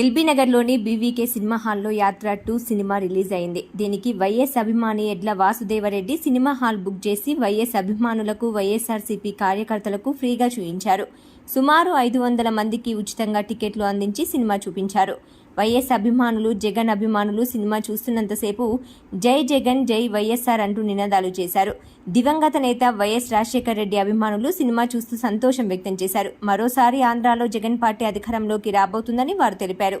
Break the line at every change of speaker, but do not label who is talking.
LB నగర్లోని BVK cinema హాల్లో యాత్ర టూ సినిమా రిలీజ్ అయింది. దీనికి వైఎస్ అభిమాని Edla Vasudevareddy cinema hall book చేసి వైఎస్ అభిమానులకు వైఎస్ఆర్సీపీ కార్యకర్తలకు ఫ్రీగా చూయించారు. సుమారు ఐదు వందల మందికి ఉచితంగా టికెట్లు అందించి సినిమా చూపించారు. వైఎస్ అభిమానులు జగన్ అభిమానులు సినిమా చూస్తున్నంతసేపు జై జగన్ జై వైఎస్ఆర్ అంటూ నినాదాలు చేశారు. దివంగత నేత వైఎస్ రాజశేఖర్ రెడ్డి అభిమానులు సినిమా చూస్తూ సంతోషం వ్యక్తం చేశారు. మరోసారి ఆంధ్రాలో జగన్ పార్టీ అధికారంలోకి రాబోతుందని వారు తెలిపారు.